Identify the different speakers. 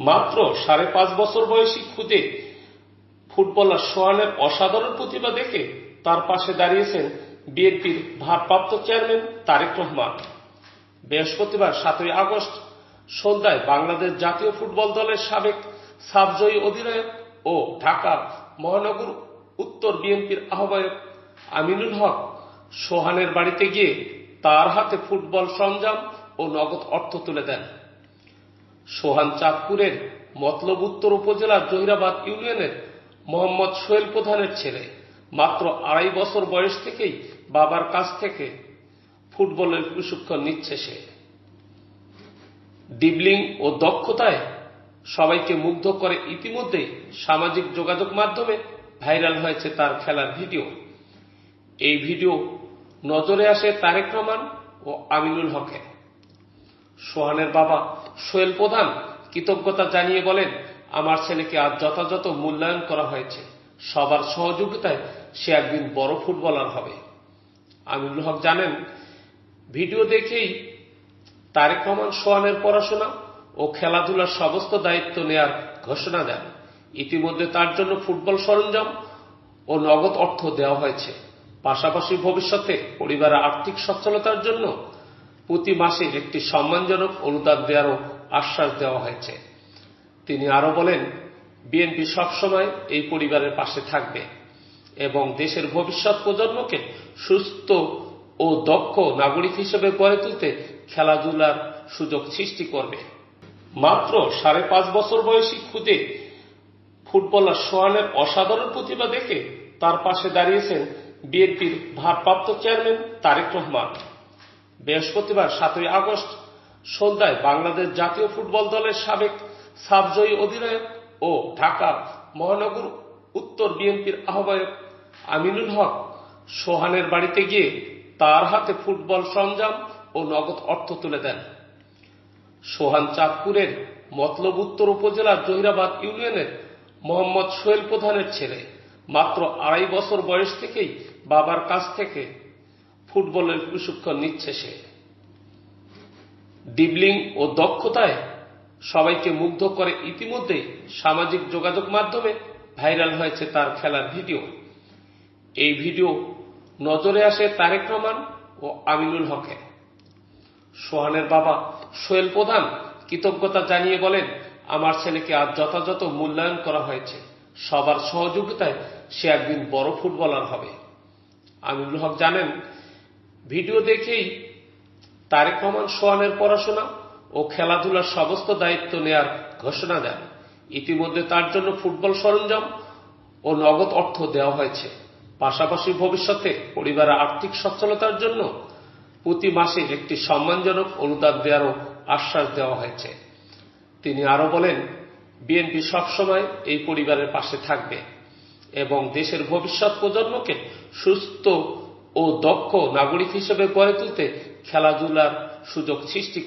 Speaker 1: মাত্র সাড়ে পাঁচ বছর বয়সী খুদে ফুটবলার সোহানের অসাধারণ প্রতিভা দেখে তার পাশে দাঁড়িয়েছেন বিএনপির ভারপ্রাপ্ত চেয়ারম্যান তারেক রহমান। বৃহস্পতিবার সাতই আগস্ট সন্ধ্যায় বাংলাদেশ জাতীয় ফুটবল দলের সাবেক সাবজয়ী অধিনায়ক ও ঢাকা মহানগর উত্তর বিএনপির আহ্বায়ক আমিনুল হক সোহানের বাড়িতে গিয়ে তার হাতে ফুটবল সরঞ্জাম ও নগদ অর্থ তুলে দেন। সোহান চাঁদপুরের মতলব উত্তর উপজেলার জহিরাবাদ ইউনিয়নের মোহাম্মদ সোহেল প্রধানের ছেলে। মাত্র আড়াই বছর বয়স থেকেই বাবার কাছ থেকে ফুটবলের প্রশিক্ষণ নিচ্ছে সে। ডিবলিং ও দক্ষতায় সবাইকে মুগ্ধ করে ইতিমধ্যেই সামাজিক যোগাযোগ মাধ্যমে ভাইরাল হয়েছে তার খেলার ভিডিও। এই ভিডিও নজরে আসে তারেক রহমান ও আমিনুল হকের। সোহানের বাবা সোহেল প্রধান কৃতজ্ঞতা জানিয়ে বলেন, আমার ছেলেকে আজ যথাযথ মূল্যায়ন করা হয়েছে। সবার সহযোগিতায় সে একদিন বড় ফুটবলার হবে। আমিনুল হক জানেন, ভিডিও দেখেই তারেক রহমান সোহানের পড়াশোনা ও খেলাধুলার সমস্ত দায়িত্ব নেয়ার ঘোষণা দেন। ইতিমধ্যে তার জন্য ফুটবল সরঞ্জাম ও নগদ অর্থ দেওয়া হয়েছে। পাশাপাশি ভবিষ্যতে পরিবারের আর্থিক সচ্ছলতার জন্য প্রতি মাসে একটি সম্মানজনক অনুদান দেওয়ারও আশ্বাস দেওয়া হয়েছে। তিনি আরও বলেন, বিএনপি সবসময় এই পরিবারের পাশে থাকবে এবং দেশের ভবিষ্যৎ প্রজন্মকে সুস্থ ও দক্ষ নাগরিক হিসেবে গড়ে তুলতে খেলাধুলার সুযোগ সৃষ্টি করবে। মাত্র সাড়ে পাঁচ বছর বয়সী খুদে ফুটবলার সোহানের অসাধারণ প্রতিভা দেখে তার পাশে দাঁড়িয়েছেন বিএনপির ভারপ্রাপ্ত চেয়ারম্যান তারেক রহমান। বৃহস্পতিবার সাতই আগস্ট সন্ধ্যায় বাংলাদেশ জাতীয় ফুটবল দলের সাবেক সাবজয়ী অধিনায়ক ও ঢাকা মহানগর উত্তর বিএনপির আহ্বায়ক আমিনুল হক সোহানের বাড়িতে গিয়ে তার হাতে ফুটবল সরঞ্জাম ও নগদ অর্থ তুলে দেন। সোহান চাঁদপুরের মতলব উত্তর উপজেলার জহিরাবাদ ইউনিয়নের মোহাম্মদ সোহেল প্রধানের ছেলে। মাত্র আড়াই বছর বয়স থেকেই বাবার কাছ থেকে ফুটবলের প্রশিক্ষণ নিচ্ছে সে। ডিবলিং ও দক্ষতায় সবাইকে মুগ্ধ করে ইতিমধ্যেই সামাজিক যোগাযোগ মাধ্যমে ভাইরাল হয়েছে তার খেলার ভিডিও। এই ভিডিও নজরে আসে তারেক রহমান ও আমিনুল হকের সোহানের বাবা সোহেল প্রধান কৃতজ্ঞতা জানিয়ে বলেন, আমার ছেলেকে আজ যথাযথ মূল্যায়ন করা হয়েছে। সবার সহযোগিতায় সে একদিন বড় ফুটবলার হবে। আমিনুল হক জানেন ভিডিও দেখেই তারেক রহমান সোহানের পড়াশোনা ও খেলাধুলার সমস্ত দায়িত্ব নেয়ার ঘোষণা দেন। ইতিমধ্যে তার জন্য ফুটবল সরঞ্জাম ও নগদ অর্থ দেওয়া হয়েছে। পাশাপাশি ভবিষ্যতে পরিবারের আর্থিক সচ্ছলতার জন্য প্রতি মাসে একটি সম্মানজনক অনুদান দেওয়ারও আশ্বাস দেওয়া হয়েছে। তিনি আরও বলেন, বিএনপি সবসময় এই পরিবারের পাশে থাকবে এবং দেশের ভবিষ্যৎ প্রজন্মকে সুস্থ ও দক্ষ নাগরিক হিসেবে গড়ে তুলতে খেলাধুলার সুযোগ সৃষ্টি